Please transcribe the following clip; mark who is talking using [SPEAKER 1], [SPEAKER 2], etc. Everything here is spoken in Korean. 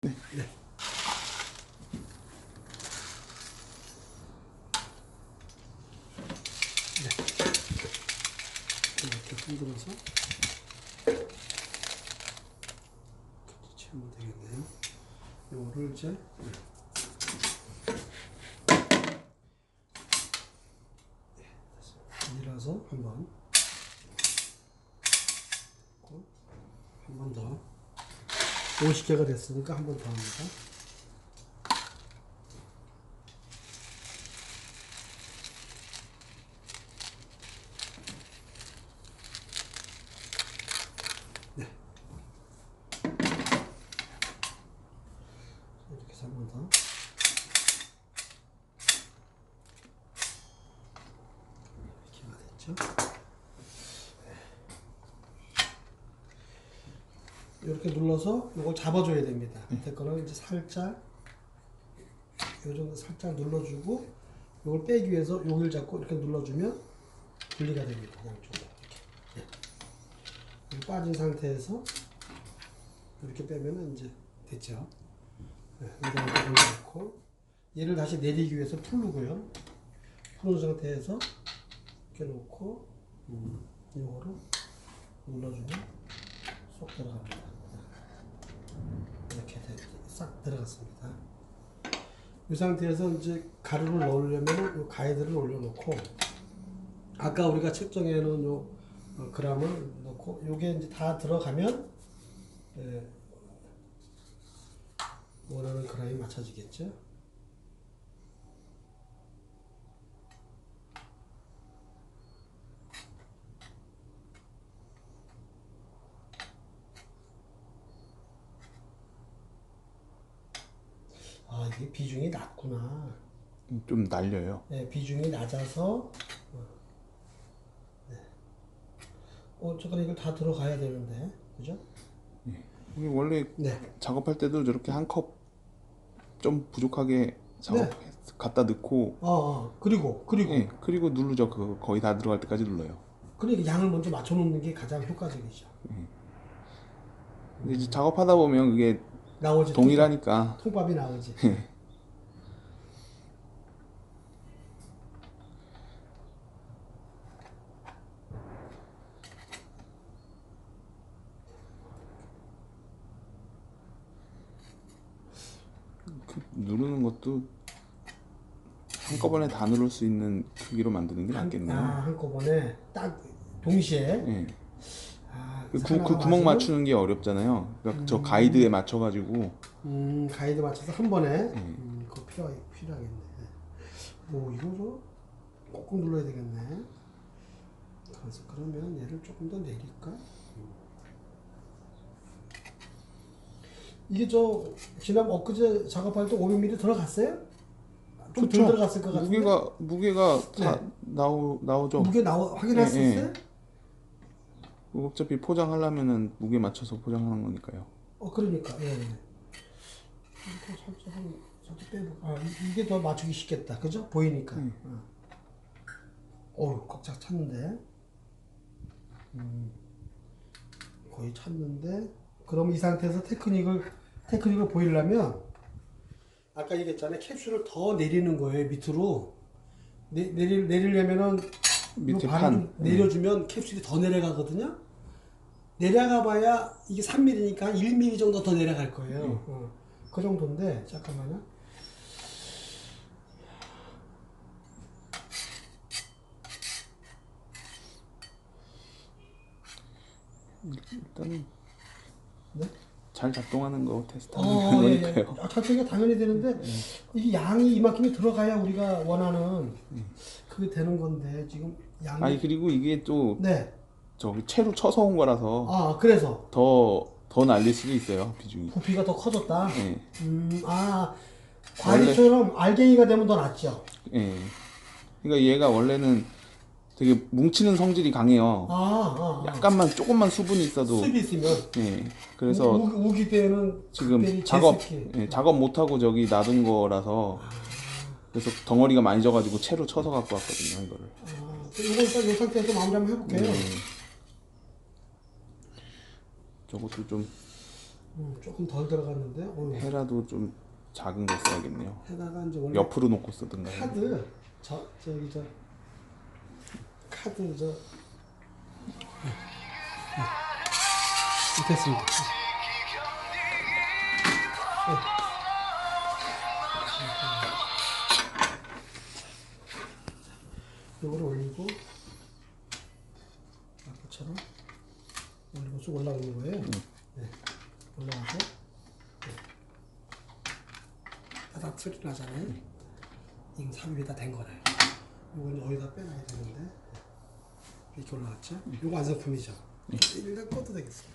[SPEAKER 1] 네.
[SPEAKER 2] 이렇게 흔들어서 이렇게 채우면 되겠네요. 요거를 이제 밀어서 한번 한번 더 50개가 됐으니까 한 번 더 합니다. 이렇게 해서. 이렇게가 됐죠. 이렇게 눌러서 이걸 잡아줘야 됩니다. 밑에 거는 이제 살짝 요 정도 살짝 눌러주고 이걸 빼기 위해서 여기를 잡고 이렇게 눌러주면 분리가 됩니다. 양쪽으로 이렇게. 예. 빠진 상태에서 이렇게 빼면은 이제 됐죠. 네, 이렇게 올려놓고 얘를 다시 내리기 위해서 풀르고요. 푸는 상태에서 이렇게 놓고 음, 이거를 눌러주면 쏙 들어갑니다. 이렇게 돼- 싹 들어갔습니다. 이 상태에서 이제 가루를 넣으려면 이 가이드를 올려놓고 아까 우리가 측정해 놓은 요 어, 그람을 넣고 요게 이제 다 들어가면 예, 원하는 그람이 맞춰지겠죠. 비중이 낮구나.
[SPEAKER 1] 좀 날려요.
[SPEAKER 2] 네, 비중이 낮아서 어, 네. 어, 잠깐 이걸 다 들어가야 되는데, 그죠?
[SPEAKER 1] 이게 원래
[SPEAKER 2] 네.
[SPEAKER 1] 작업할 때도 저렇게 한 컵 좀 부족하게 작업 갖다 넣고
[SPEAKER 2] 어, 어. 그리고 그리고
[SPEAKER 1] 예, 그리고 누르죠. 그 거의 다 들어갈 때까지 눌러요.
[SPEAKER 2] 그러니까 양을 먼저 맞춰 놓는 게 가장 효과적이죠.
[SPEAKER 1] 근데 이제 작업하다 보면 그게
[SPEAKER 2] 나오지.
[SPEAKER 1] 동일하니까
[SPEAKER 2] 통, 통밥이 나오지.
[SPEAKER 1] 그 누르는 것도 한꺼번에 다 누를 수 있는 크기로 만드는 게 낫겠네요.
[SPEAKER 2] 아, 한꺼번에 딱 동시에.
[SPEAKER 1] 예.
[SPEAKER 2] 아,
[SPEAKER 1] 그, 구, 그 구멍 맞추는 게 어렵잖아요. 그러니까 저 가이드에 맞춰가지고
[SPEAKER 2] 음, 가이드 맞춰서 한 번에.
[SPEAKER 1] 예.
[SPEAKER 2] 음, 그거 필요 필요하겠네. 오, 이거 꾹꾹 눌러야 되겠네. 그래서 그러면 얘를 조금 더 내릴까? 이게 저 지난 엊그제 작업할 때 500mm 들어갔어요? 좀덜
[SPEAKER 1] 그쵸.
[SPEAKER 2] 들어갔을 것 같은데.
[SPEAKER 1] 무게가 무게가 다
[SPEAKER 2] 네.
[SPEAKER 1] 나오 나오죠.
[SPEAKER 2] 무게 나와 확인했었어요?
[SPEAKER 1] 예, 예. 어차피 포장하려면은 무게 맞춰서 포장하는 거니까요.
[SPEAKER 2] 어 그러니까 예. 이렇게 살짝 한 살짝 빼고 아 이- 이게 더 맞추기 쉽겠다 그죠 보이니까
[SPEAKER 1] 음.
[SPEAKER 2] 어. 어우 꽉쫙 찼는데 음, 거의 찼는데 그럼 이 상태에서 테크닉을 테크닉을 보이려면 아까 얘기했잖아요 캡슐을 더 내리는 거예요 밑으로 내, 내리, 내리려면은
[SPEAKER 1] 밑에 판.
[SPEAKER 2] 좀 내려주면 캡슐이 더 내려가거든요. 내려가 봐야 이게 3mm니까 한 1mm 정도 더 내려갈 거예요.
[SPEAKER 1] 음.
[SPEAKER 2] 어. 그 정도인데 잠깐만요.
[SPEAKER 1] 일단은
[SPEAKER 2] 네?
[SPEAKER 1] 잘 작동하는 거 테스트하는
[SPEAKER 2] 어, 예, 예.
[SPEAKER 1] 거니까요.
[SPEAKER 2] 아, 자체가 당연히 되는데 이 양이 이만큼이 들어가야 우리가 원하는 그게 되는 건데 지금 양이
[SPEAKER 1] 아니 그리고 이게 또
[SPEAKER 2] 네.
[SPEAKER 1] 저기 채로 쳐서 온 거라서
[SPEAKER 2] 아 그래서
[SPEAKER 1] 더 더 날릴 수도 있어요 비중이.
[SPEAKER 2] 부피가 더 커졌다.
[SPEAKER 1] 예,
[SPEAKER 2] 음, 아 과일처럼 알갱이가 되면 더 낫죠.
[SPEAKER 1] 예. 그러니까 얘가 원래는 되게 뭉치는 성질이 강해요.
[SPEAKER 2] 아, 아, 아.
[SPEAKER 1] 약간만 조금만 수분이 있어도
[SPEAKER 2] 습이 있으면
[SPEAKER 1] 예. 그래서
[SPEAKER 2] 우, 우기 때는
[SPEAKER 1] 지금 작업. 예, 작업 못 하고 저기 놔둔 거라서 그래서 덩어리가 많이 져가지고 채로 쳐서 갖고 왔거든요 이거를.
[SPEAKER 2] 아, 이거 일단 이 상태에서 마무리 한번 해볼게요.
[SPEAKER 1] 네. 저것도 좀
[SPEAKER 2] 음, 조금 덜 들어갔는데 어,
[SPEAKER 1] 헤라도 좀 작은 거 써야겠네요.
[SPEAKER 2] 해다가 이제 원래
[SPEAKER 1] 옆으로 놓고 쓰든가.
[SPEAKER 2] 카드 저 저기 저 카드 저 네. 네. 됐습니다. 요거를 올리고 아까처럼 쭉 올라오는 거예요. 네. 올라가서 네. 바닥 소리 나잖아요. 이거 삽입이 다 된 거래요. 이거는 어디다 빼놔야 되는데 이렇게 올라왔죠? 이거 완성품이죠. 일단 꺼도 되겠어요.